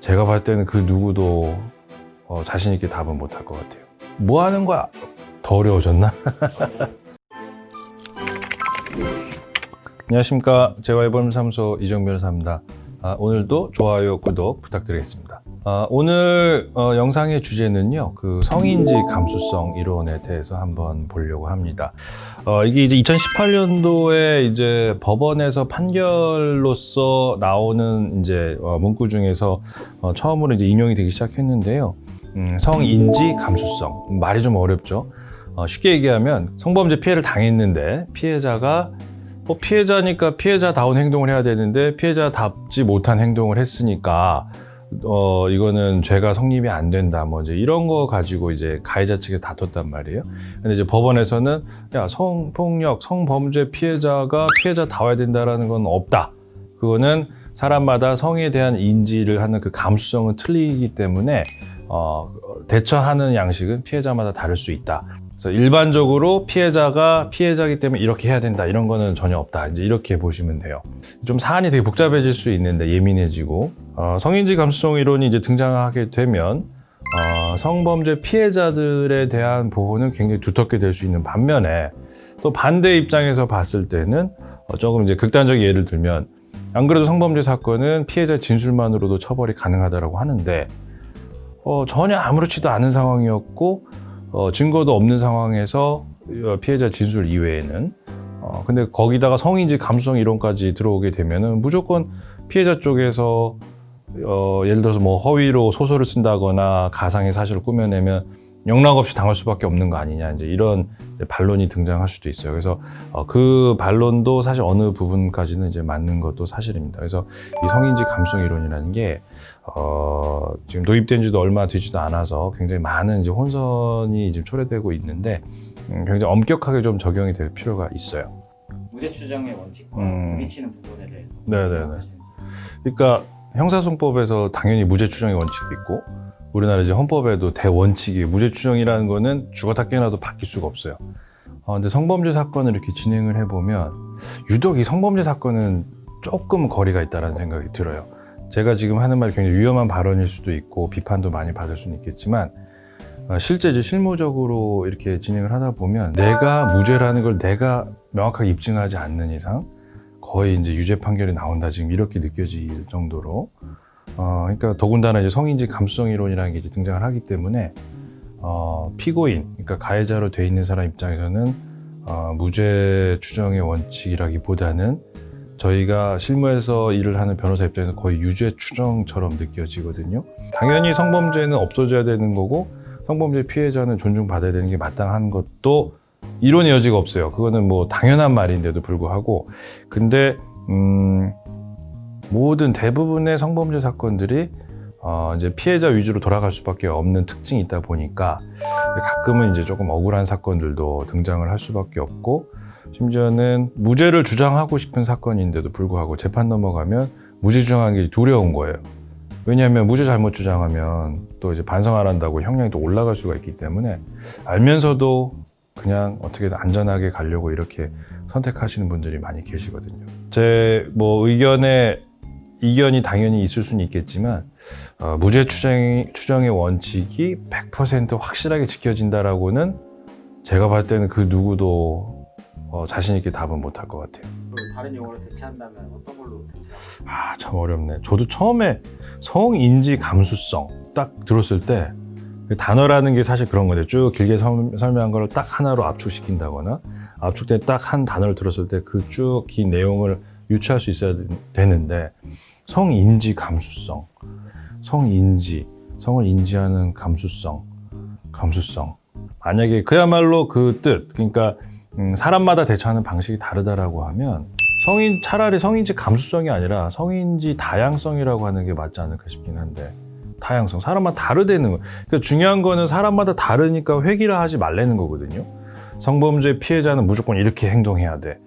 제가 봤을 때는 그 누구도 어, 자신 있게 답은 못할 것 같아요. 뭐 하는 거야? 더 어려워졌나? 안녕하십니까. 재활보험 사무소 이정 변호사입니다. 아, 오늘도 좋아요, 구독 부탁드리겠습니다. 아, 오늘 어, 영상의 주제는요, 그 성인지 감수성 이론에 대해서 한번 보려고 합니다. 어, 이게 이제 2018년도에 이제 법원에서 판결로서 나오는 이제 어, 문구 중에서 어, 처음으로 이제 인용이 되기 시작했는데요. 음, 성인지 감수성 말이 좀 어렵죠. 어, 쉽게 얘기하면 성범죄 피해를 당했는데 피해자가 뭐 피해자니까 피해자다운 행동을 해야 되는데 피해자답지 못한 행동을 했으니까 어 이거는 죄가 성립이 안 된다 뭐 이제 이런 거 가지고 이제 가해자 측에 다퉜단 말이에요. 근데 이제 법원에서는 야 성폭력 성범죄 피해자가 피해자 다워야 된다라는 건 없다. 그거는 사람마다 성에 대한 인지를 하는 그 감수성은 틀리기 때문에 어, 대처하는 양식은 피해자마다 다를 수 있다. 그래서 일반적으로 피해자가 피해자기 때문에 이렇게 해야 된다. 이런 거는 전혀 없다. 이제 이렇게 보시면 돼요. 좀 사안이 되게 복잡해질 수 있는데 예민해지고 어, 성인지 감수성 이론이 이제 등장하게 되면 어, 성범죄 피해자들에 대한 보호는 굉장히 두텁게 될 수 있는 반면에 또 반대 입장에서 봤을 때는 어, 조금 이제 극단적 예를 들면 안 그래도 성범죄 사건은 피해자 진술만으로도 처벌이 가능하다라고 하는데 어, 전혀 아무렇지도 않은 상황이었고 어, 증거도 없는 상황에서 어, 피해자 진술 이외에는 어, 근데 거기다가 성인지 감수성 이론까지 들어오게 되면은 무조건 피해자 쪽에서 어, 예를 들어서 뭐 허위로 소설을 쓴다거나 가상의 사실을 꾸며내면 영락 없이 당할 수밖에 없는 거 아니냐 이제 이런 이제 반론이 등장할 수도 있어요. 그래서 어, 그 반론도 사실 어느 부분까지는 이제 맞는 것도 사실입니다. 그래서 이 성인지 감수성 이론이라는 게 어, 지금 도입된 지도 얼마 되지도 않아서 굉장히 많은 이제 혼선이 지금 초래되고 있는데 음, 굉장히 엄격하게 좀 적용이 될 필요가 있어요. 무죄 추정의 원칙과 음. 부딪히는 부분에 대해서 네네네. 그러니까 형사소송법에서 당연히 무죄 추정의 원칙도 있고 우리나라 이제 헌법에도 대원칙이 무죄 추정이라는 거는 죽었다 깨어나도 바뀔 수가 없어요. 어, 근데 성범죄 사건을 이렇게 진행을 해보면 유독 이 성범죄 사건은 조금 거리가 있다는 생각이 들어요. 제가 지금 하는 말이 굉장히 위험한 발언일 수도 있고 비판도 많이 받을 수는 있겠지만 어, 실제 이제 실무적으로 이렇게 진행을 하다 보면 내가 무죄라는 걸 내가 명확하게 입증하지 않는 이상 거의 이제 유죄 판결이 나온다 지금 이렇게 느껴질 정도로 어 그러니까 더군다나 이제 성인지 감수성 이론이라는 게 이제 등장을 하기 때문에 어 피고인 그러니까 가해자로 돼 있는 사람 입장에서는 어 무죄 추정의 원칙이라기보다는 저희가 실무에서 일을 하는 변호사 입장에서 거의 유죄 추정처럼 느껴지거든요. 당연히 성범죄는 없어져야 되는 거고 성범죄 피해자는 존중받아야 되는 게 마땅한 것도 이론의 여지가 없어요. 그거는 뭐 당연한 말인데도 불구하고 근데 음 모든 대부분의 성범죄 사건들이 어 이제 피해자 위주로 돌아갈 수밖에 없는 특징이 있다 보니까 가끔은 이제 조금 억울한 사건들도 등장을 할 수밖에 없고 심지어는 무죄를 주장하고 싶은 사건인데도 불구하고 재판 넘어가면 무죄 주장하는 게 두려운 거예요. 왜냐하면 무죄 잘못 주장하면 또 이제 반성 안 한다고 형량이 또 올라갈 수가 있기 때문에 알면서도 그냥 어떻게든 안전하게 가려고 이렇게 선택하시는 분들이 많이 계시거든요. 제 뭐 의견에 이견이 당연히 있을 수는 있겠지만 어, 무죄 추정, 추정의 원칙이 100% 확실하게 지켜진다라고는 제가 봤을 때는 그 누구도 어, 자신 있게 답은 못할 것 같아요. 그 다른 용어로 대체한다면 어떤 걸로 대체하고 아, 참 어렵네. 저도 처음에 성인지 감수성 딱 들었을 때 단어라는 게 사실 그런 건데 쭉 길게 설- 설명한 걸 딱 하나로 압축시킨다거나 압축된 딱 한 단어를 들었을 때 그 쭉 긴 내용을 유추할 수 있어야 되- 되는데 성인지 감수성 성인지 성을 인지하는 감수성 감수성 만약에 그야말로 그 뜻 그러니까 음, 사람마다 대처하는 방식이 다르다라고 하면 성인 차라리 성인지 감수성이 아니라 성인지 다양성이라고 하는 게 맞지 않을까 싶긴 한데 다양성 사람마다 다르다는 거. 그러니까 중요한 거는 사람마다 다르니까 회귀를 하지 말라는 거거든요. 성범죄 피해자는 무조건 이렇게 행동해야 돼.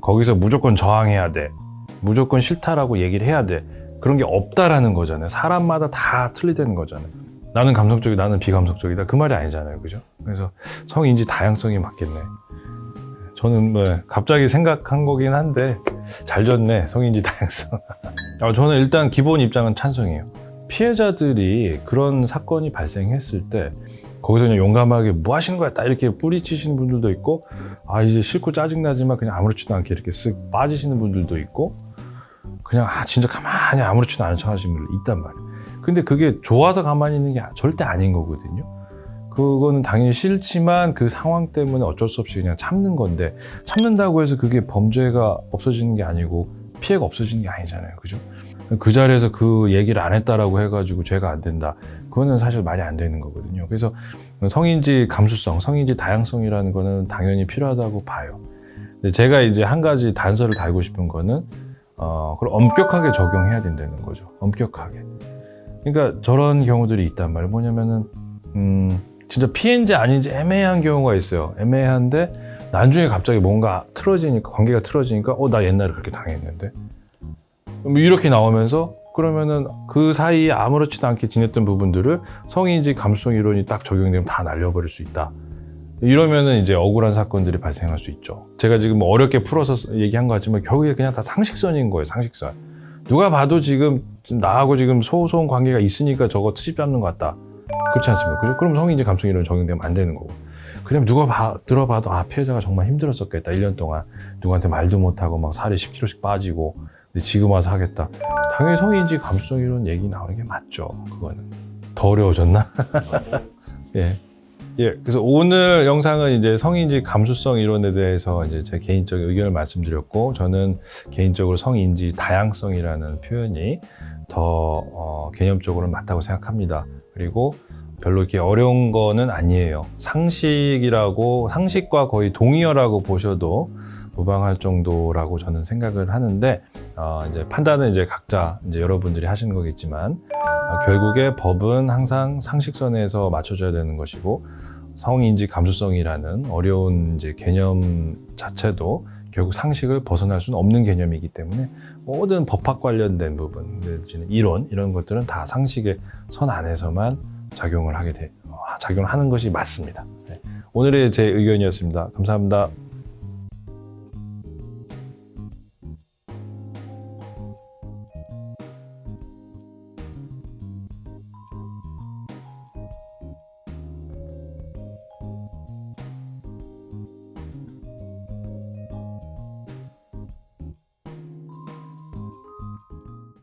거기서 무조건 저항해야 돼. 무조건 싫다라고 얘기를 해야 돼. 그런 게 없다라는 거잖아요. 사람마다 다 틀리다는 거잖아요. 나는 감성적이다, 나는 비감성적이다. 그 말이 아니잖아요. 그죠? 그래서 성인지 다양성이 맞겠네. 저는 뭐 갑자기 생각한 거긴 한데 잘 졌네 성인지 다양성. 아, 저는 일단 기본 입장은 찬성이에요. 피해자들이 그런 사건이 발생했을 때 거기서 그냥 용감하게 뭐 하시는 거야 딱 이렇게 뿌리치시는 분들도 있고 아 이제 싫고 짜증나지만 그냥 아무렇지도 않게 이렇게 쓱 빠지시는 분들도 있고 그냥 아 진짜 가만히 아무렇지도 않은 척 하시는 분들 있단 말이에요. 근데 그게 좋아서 가만히 있는 게 절대 아닌 거거든요. 그거는 당연히 싫지만 그 상황 때문에 어쩔 수 없이 그냥 참는 건데 참는다고 해서 그게 범죄가 없어지는 게 아니고 피해가 없어지는 게 아니잖아요. 그죠? 그 자리에서 그 얘기를 안 했다라고 해가지고 죄가 안 된다. 그거는 사실 말이 안 되는 거거든요. 그래서 성인지 감수성, 성인지 다양성이라는 거는 당연히 필요하다고 봐요. 제가 이제 한 가지 단서를 달고 싶은 거는 어, 그걸 엄격하게 적용해야 된다는 거죠. 엄격하게. 그러니까 저런 경우들이 있단 말이에요. 뭐냐면은 음, 진짜 피해인지 아닌지 애매한 경우가 있어요. 애매한데 나중에 갑자기 뭔가 틀어지니까 관계가 틀어지니까 어 나 옛날에 그렇게 당했는데 뭐 이렇게 나오면서 그러면은 그 사이에 아무렇지도 않게 지냈던 부분들을 성인지 감수성 이론이 딱 적용되면 다 날려버릴 수 있다. 이러면은 이제 억울한 사건들이 발생할 수 있죠. 제가 지금 뭐 어렵게 풀어서 얘기한 것 같지만 결국에 그냥 다 상식선인 거예요. 상식선. 누가 봐도 지금 나하고 지금 소소한 관계가 있으니까 저거 트집 잡는 것 같다. 그렇지 않습니까? 그죠? 그럼 성인지 감수성 이론 적용되면 안 되는 거고. 그 다음에 누가 봐, 들어봐도 아 피해자가 정말 힘들었었겠다. 1년 동안 누구한테 말도 못하고 막 살이 10kg씩 빠지고 지금 와서 하겠다. 당연히 성인지 감수성 이론 얘기 나오는 게 맞죠. 그거는 더 어려워졌나? 예. 예. 그래서 오늘 영상은 이제 성인지 감수성 이론에 대해서 이제 제 개인적인 의견을 말씀드렸고, 저는 개인적으로 성인지 다양성이라는 표현이 더 어, 개념적으로 맞다고 생각합니다. 그리고 별로 이렇게 어려운 거는 아니에요. 상식이라고, 상식과 거의 동의어라고 보셔도 무방할 정도라고 저는 생각을 하는데, 어, 이제 판단은 이제 각자 이제 여러분들이 하시는 거겠지만 어, 결국에 법은 항상 상식선에서 맞춰져야 되는 것이고 성인지 감수성이라는 어려운 이제 개념 자체도 결국 상식을 벗어날 수는 없는 개념이기 때문에 모든 법학 관련된 부분, 내지는 이론 이런 것들은 다 상식의 선 안에서만 작용을 하게 돼, 어, 작용을 하는 것이 맞습니다. 네. 오늘의 제 의견이었습니다. 감사합니다.